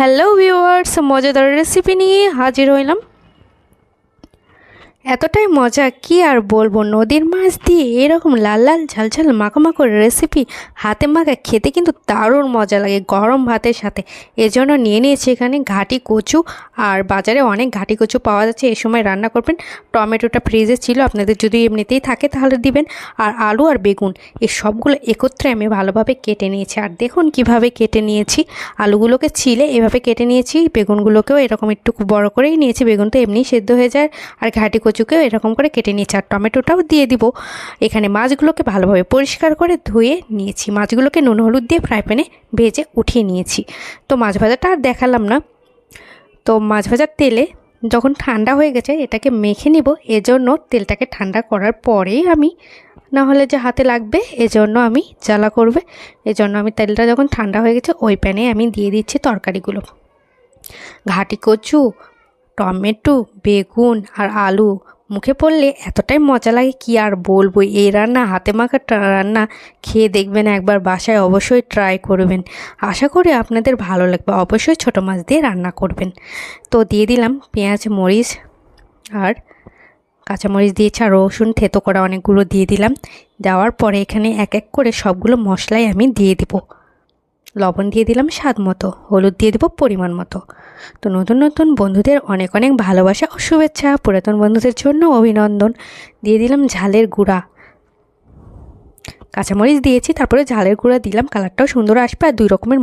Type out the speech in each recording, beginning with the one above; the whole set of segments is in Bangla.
হ্যালো ভিউয়ার্স মজাদার রেসিপি নিয়ে হাজির হইলাম। এতটাই মজা, কি আর বলব? নদীর মাছ দিয়ে এরকম লাল লাল ঝালঝাল মাখো রেসিপি হাতে মাখা খেতে কিন্তু দারুণ মজা লাগে গরম ভাতের সাথে। এজন্য নিয়ে নিয়েছি এখানে ঘাটি কচু আর বাজারে অনেক ঘাটি কচু পাওয়া যাচ্ছে। এই সময় রান্না করবেন। টমেটোটা ফ্রিজে ছিল, আপনাদের যদি এমনিতেই থাকে তাহলে দিবেন। আর আলু আর বেগুন এই সবগুলো একত্রে আমি ভালোভাবে কেটে নিয়েছি। আর দেখুন কীভাবে কেটে নিয়েছি। আলুগুলোকে ছিলে এভাবে কেটে নিয়েছি, বেগুনগুলোকেও এরকম একটু বড় করেই নিয়েছি। বেগুন তো এমনিই সেদ্ধ হয়ে যায়। আর ঘাটি কচুকেও এরকম করে কেটে নিয়েছি আর টমেটোটাও দিয়ে দিব। এখানে মাছগুলোকে ভালোভাবে পরিষ্কার করে ধুয়ে নিয়েছি। মাছগুলোকে নুন, হলুদ দিয়ে ফ্রাই প্যানে ভেজে উঠিয়ে নিয়েছি। তো মাছ ভাজাটা আর দেখালাম না। তো মাছ ভাজার তেলে যখন ঠান্ডা হয়ে গেছে, এটাকে মেখে নিব। এজন্য তেলটাকে ঠান্ডা করার পরেই আমি, না হলে যে হাতে লাগবে, এজন্য আমি জ্বালা করবে। এজন্য আমি তেলটা যখন ঠান্ডা হয়ে গেছে, ওই প্যানে আমি দিয়ে দিচ্ছি তরকারিগুলো। ঘাটি কচু টমেটো, বেগুন আর আলু। মুখে পড়লে এতটাই মজা লাগে কি আর বলব? এই রান্না, হাতে মাখা রান্না খেয়ে দেখবেন একবার বাসায় অবশ্যই ট্রাই করবেন। আশা করি আপনাদের ভালো লাগবে। অবশ্যই ছোটো মাছ দিয়ে রান্না করবেন। তো দিয়ে দিলাম পেঁয়াজ, মরিচ আর কাঁচামরিচ দিয়েছি আর রসুন থেতো করা অনেকগুলো দিয়ে দিলাম। দেওয়ার পরে এখানে এক এক করে সবগুলো মশলাই আমি দিয়ে দিব। লবণ দিয়ে দিলাম স্বাদ মতো, হলুদ দিয়ে দেবো পরিমাণ মতো। তো নতুন নতুন বন্ধুদের অনেক অনেক ভালোবাসা ও শুভেচ্ছা, পুরাতন বন্ধুদের জন্য অভিনন্দন। দিয়ে দিলাম ঝালের গুঁড়া। কাঁচামরিচ দিয়েছি, তারপরে ঝালের গুঁড়া দিলাম, কালারটাও সুন্দর আসবে। আর দুই রকমের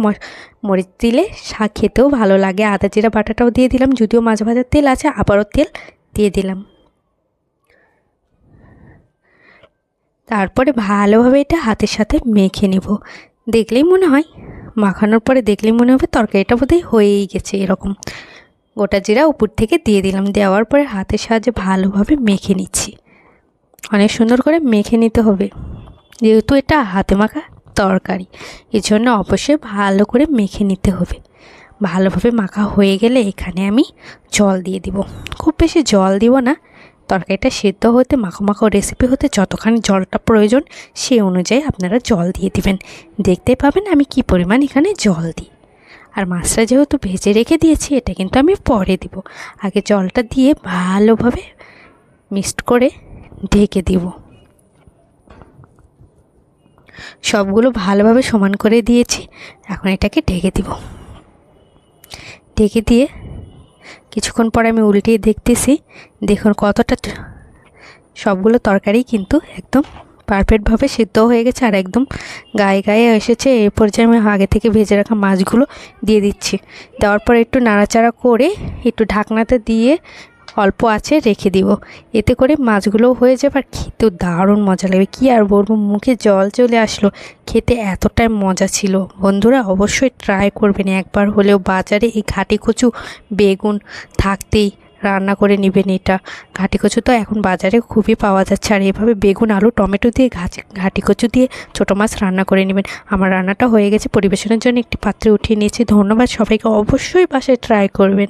মরিচ দিলে শাক খেতেও ভালো লাগে। আদা জিরা বাটাটাও দিয়ে দিলাম, যদিও মাছ ভাজার তেল আছে আবারও তেল দিয়ে দিলাম। তারপরে ভালোভাবে এটা হাতের সাথে মেখে নেব। দেখলেই মনে হয় মাখানোর পরে দেখলেই মনে হবে তরকারিটা বোধহয় হয়েই গেছে এরকম। গোটা জিরা উপর থেকে দিয়ে দিলাম। দেওয়ার পরে হাতের সাহায্যে ভালোভাবে মেখে নিচ্ছি। অনেক সুন্দর করে মেখে নিতে হবে। যেহেতু এটা হাতে মাখা তরকারি এই জন্য অবশ্যই ভালো করে মেখে নিতে হবে। ভালোভাবে মাখা হয়ে গেলে এখানে আমি জল দিয়ে দিব। খুব বেশি জল দিব না। তরকারিটা সেদ্ধ হতে মাখো মাখো রেসিপি হতে যতখানি জলটা প্রয়োজন সেই অনুযায়ী আপনারা জল দিয়ে দিবেন। দেখতে পাবেন আমি কি পরিমাণ এখানে জল দিই। আর মাছটা যেহেতু ভেজে রেখে দিয়েছি, এটা কিন্তু আমি পরে দিব। আগে জলটা দিয়ে ভালোভাবে মিক্সড করে ঢেকে দিব। সবগুলো ভালোভাবে সমান করে দিয়েছি। এখন এটাকে ঢেকে দিব। ঢেকে দিয়ে কিছুক্ষণ পরে আমি উল্টিয়ে দেখতেছি, দেখুন কতটা সবগুলো তরকারি কিন্তু একদম পারফেক্টভাবে সিদ্ধ হয়ে গেছে আর একদম গায়ে গায়ে এসেছে। এই পর্যায়ে আমি আগে থেকে ভেজে রাখা মাছগুলো দিয়ে দিচ্ছি। দেওয়ার পর একটু নাড়াচাড়া করে একটু ঢাকনাতে দিয়ে অল্প আছে রেখে দিব। এতে করে মাছগুলো হয়ে যাবে আর খেতেও দারুণ মজা লাগবে। কী আর বলব, মুখে জল চলে আসলো। খেতে এতটাই মজা ছিল। বন্ধুরা, অবশ্যই ট্রাই করবেন। একবার হলেও বাজারে এই ঘাটি কচু বেগুন থাকতেই রান্না করে নেবেন এটা। ঘাটি কচু তো এখন বাজারে খুবই পাওয়া যাচ্ছে। আর এভাবে বেগুন, আলু, টমেটো দিয়ে ঘাটি কচু দিয়ে ছোটো মাছ রান্না করে নেবেন। আমার রান্নাটা হয়ে গেছে। পরিবেশনের জন্য একটি পাত্রে উঠিয়ে নিয়েছি। ধন্যবাদ সবাইকে। অবশ্যই বাসায় ট্রাই করবেন।